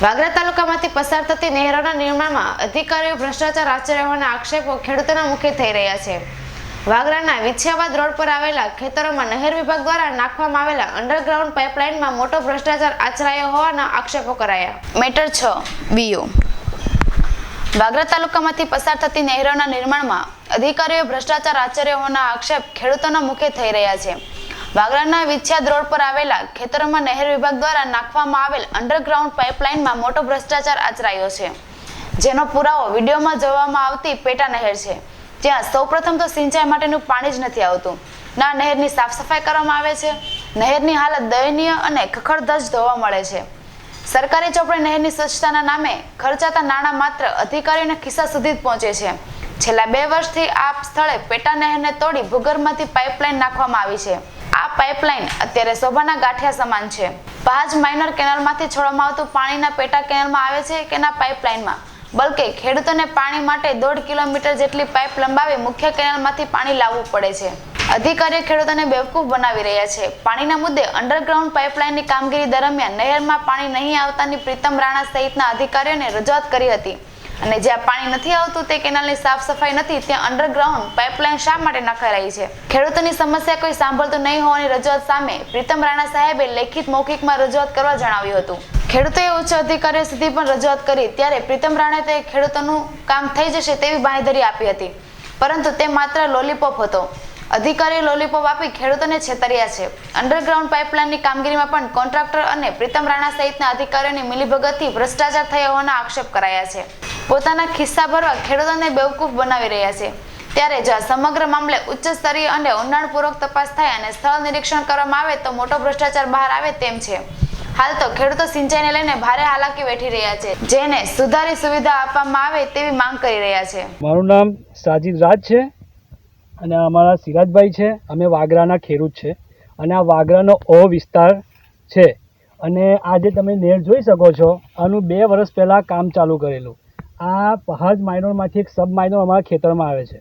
વાગરા તાલુકામાંથી પસાર થતી નહેરોના નિર્માણમાં અધિકારીઓ ભ્રષ્ટાચાર આચર્યા આક્ષેપો ખેડૂતોના મુખે થઈ રહ્યા છે. વાગરાના વિછિયાબાદ રોડ પર આવેલા ખેતરોમાં નહેર વિભાગ દ્વારા નાખવામાં આવેલા અંડરગ્રાઉન્ડ પાઇપલાઇનમાં મોટો ભ્રષ્ટાચાર આચરાયો હોવાના આક્ષેપો કરાયા. મેટર છ બીયુ વાગરા તાલુકામાંથી પસાર થતી નહેરોના નિર્માણમાં અધિકારીઓ ભ્રષ્ટાચાર આચર્યો હોવાના આક્ષેપ ખેડૂતોના મુખે થઈ રહ્યા છે. વાગરાના વિચ્છાદ રોડ પર આવેલા ખેતરોમાં નહેર વિભાગ દ્વારા નાખવામાં આવેલ અંડરગ્રાઉન્ડ પાઇપલાઇનમાં મોટો ભ્રષ્ટાચાર આચરાયો છે. જેનો પુરાવો વિડીયોમાં જોવામાં આવતી પેટા નહેર છે. જ્યાં સૌપ્રથમ તો સિંચાઈ માટેનું પાણી જ નથી આવતું. ના નહેરની સાફ સફાઈ કરવામાં આવે છે. નહેરની હાલત દયનીય અને ખખડધજ જોવા મળે છે. સરકારી ચોપડે નહેરની સ્વચ્છતાના નામે ખર્ચાતા નાણાં માત્ર અધિકારીઓના ખિસ્સા સુધી જ પહોંચે છે. છેલ્લા બે વર્ષથી આ સ્થળે પેટા નહેરને તોડી ભૂગર્ભમાંથી પાઇપલાઇન નાખવામાં આવી છે. પાઇપલાઇન અત્યારે શોભાના ગાંઠિયા સમાન છે. પાંચ માઇનર કેનાલમાંથી છોડવામાં આવતું પાણીના પેટા કેનાલમાં આવે છે કે ના પાઇપલાઇનમાં? બલકે ખેડૂતોને પાણી માટે દોઢ કિલોમીટર જેટલી પાઇપ લંબાવી મુખ્ય કેનાલમાંથી પાણી લાવવું પડે છે. અધિકારીઓ ખેડૂતોને બેવકૂફ બનાવી રહ્યા છે. પાણીના મુદ્દે અંડરગ્રાઉન્ડ પાઇપલાઇનની કામગીરી દરમિયાન નહેરમાં પાણી નહીં આવતાની પ્રીતમ રાણા સહિતના અધિકારીઓને રજૂઆત કરી હતી. અને જ્યાં પાણી નથી આવતું, તે કેનાલની સાફ સફાઈ નથી, ત્યાં અંડરગ્રાઉન્ડ પાઇપલાઇન શા માટે નખાઈ છે? ખેડૂતોની સમસ્યા કોઈ સાંભળતું નહીં હોવાની રજૂઆત સામે પ્રીતમ રાણા સાહેબે લેખિત મૌખિકમાં રજૂઆત કરવા જણાવ્યું હતું. ખેડૂતોએ ઉચ્ચ અધિકારીઓ સુધી પણ રજૂઆત કરી, ત્યારે પ્રીતમ રાણાએ તે ખેડૂતોનું કામ થઈ જશે તેવી બાંહેધરી આપી હતી. પરંતુ તે માત્ર લોલીપોપ હતો. અધિકારીઓ લોલીપોપ આપી ખેડૂતોને છેતર્યા છે. અંડરગ્રાઉન્ડ પાઇપલાઇનની કામગીરીમાં પણ કોન્ટ્રાક્ટર અને પ્રીતમ રાણા સહિતના અધિકારીઓની મિલીભગતથી ભ્રષ્ટાચાર થયો હોવાના આક્ષેપ કરાયા છે. પોતાના ખિસ્સા ભરવા ખેડૂતોને બેવકૂફ બનાવી રહ્યા છે. ત્યારે જો સમગ્ર મામલે ઉચ્ચ સ્તરીય અને ઊંડાણપૂર્વક તપાસ થાય અને સ્થળ નિરીક્ષણ કરવામાં આવે તો મોટો ભ્રષ્ટાચાર બહાર આવે તેમ છે. હાલ તો ખેડૂતો સિંચાઈને લઈને ભારે હાલાકી વેઠી રહ્યા છે, જેને સુધારી સુવિધા આપવામાં આવે તેવી માંગ કરી રહ્યા છે. મારું નામ સાજીદ રાજ છે અને અમારા સિરાજભાઈ છે. અમે વાગરાના ખેડૂત છે અને આ વાગરાનો ઓ વિસ્તાર છે. અને આજે તમે નેર જોઈ શકો છો. આનું બે વર્ષ પહેલાં કામ ચાલુ કરેલું. આ પહાજ માઇનોરમાંથી એક સબ માઇનોર અમારા ખેતરમાં આવે છે.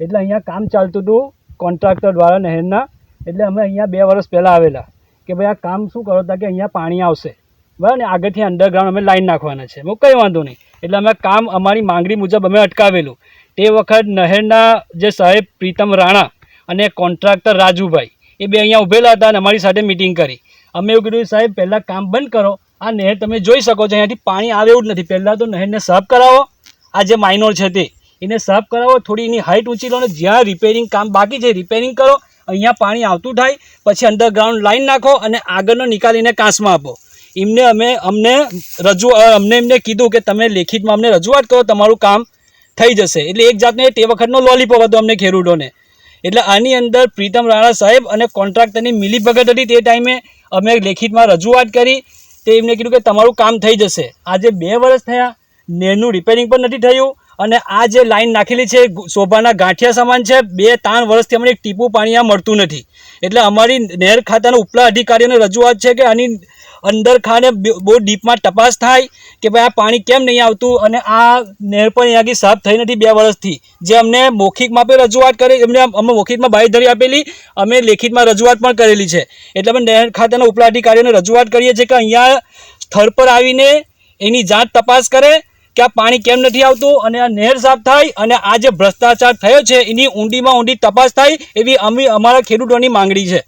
એટલે અહીંયા કામ ચાલતું હતું કોન્ટ્રાક્ટર દ્વારા નહેરના. એટલે અમે અહીંયા બે વર્ષ પહેલાં આવેલા કે ભાઈ આ કામ શું કરો તા કે અહીંયા પાણી આવશે. બરાબર? ને આગળથી અંડરગ્રાઉન્ડ અમે લાઈન નાખવાના છે. હું કંઈ વાંધો નહીં. એટલે અમે કામ અમારી માંગણી મુજબ અમે અટકાવેલું. તે વખત નહેરના જે સાહેબ પ્રીતમ રાણા અને કોન્ટ્રાક્ટર રાજુભાઈ એ બે અહીંયા ઊભેલા હતા અને અમારી સાથે મિટિંગ કરી. અમે એવું કીધું, સાહેબ, પહેલાં કામ બંધ કરો. આ નહેર તમે જોઈ શકો છો, અહીંયાથી પાણી આવે એવું જ નથી. પહેલાં તો નહેરને સાફ કરાવો. આ જે માઇનોર છે તે, એને સાફ કરાવો. થોડી એની હાઇટ ઊંચી લો ને જ્યાં રિપેરિંગ કામ બાકી છે રિપેરિંગ કરો. અહીંયા પાણી આવતું થાય, પછી અંડરગ્રાઉન્ડ લાઈન નાખો અને આગળનો નિકાલ એને કાંસમાં આપો. એમને અમે, અમને રજૂ અમને એમને કીધું કે તમે લેખિતમાં અમને રજૂઆત કરો, તમારું કામ થઈ જશે. એટલે એક જાતને તે વખતનો લોલીપોપ હતો અમને ખેડૂતોને. એટલે આની અંદર પ્રીતમ રાણા સાહેબ અને કોન્ટ્રાક્ટરની મિલીભગત હતી તે ટાઈમે અમે લેખિતમાં રજૂઆત કરી. તે એમને કીધું કે તમારું કામ થઈ જશે. આજે બે વર્ષ થયા નેરનું રિપેરિંગ પણ નથી થયું. અને આ જે લાઈન નાખેલી છે શોભાના ગાંઠિયા સમાન છે, બે ત્રણ વર્ષથી અમને એક ટીપું પાણી આ મળતું નથી. એટલે અમારી નહેર ખાતાના ઉપલા અધિકારીઓને રજૂઆત છે કે આની અંદર ખાને બહુ ડીપમાં તપાસ થાય કે ભાઈ આ પાણી કેમ નહીં આવતું અને આ નહેર પણ અહીંયાથી સાફ થઈ નથી બે વર્ષથી. જે અમને મૌખિકમાં પણ રજૂઆત કરી એમને અમે મૌખિકમાં બાંયધરી આપેલી, અમે લેખિતમાં રજૂઆત પણ કરેલી છે. એટલે અમે નહેર ખાતાના ઉપલા અધિકારીઓને રજૂઆત કરીએ છીએ કે અહીંયા સ્થળ પર આવીને એની જાત તપાસ કરે કે આ પાણી કેમ નથી આવતું? અને આ નહેર સાફ થાય અને આ જે ભ્રષ્ટાચાર થયો છે, એની ઊંડીમાં ઊંડી તપાસ થાય એવી અમે અમારા ખેડૂતોની માંગણી છે.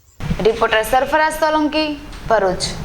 રિપોર્ટર સરફરાજ સોલંકી, ભરૂચ.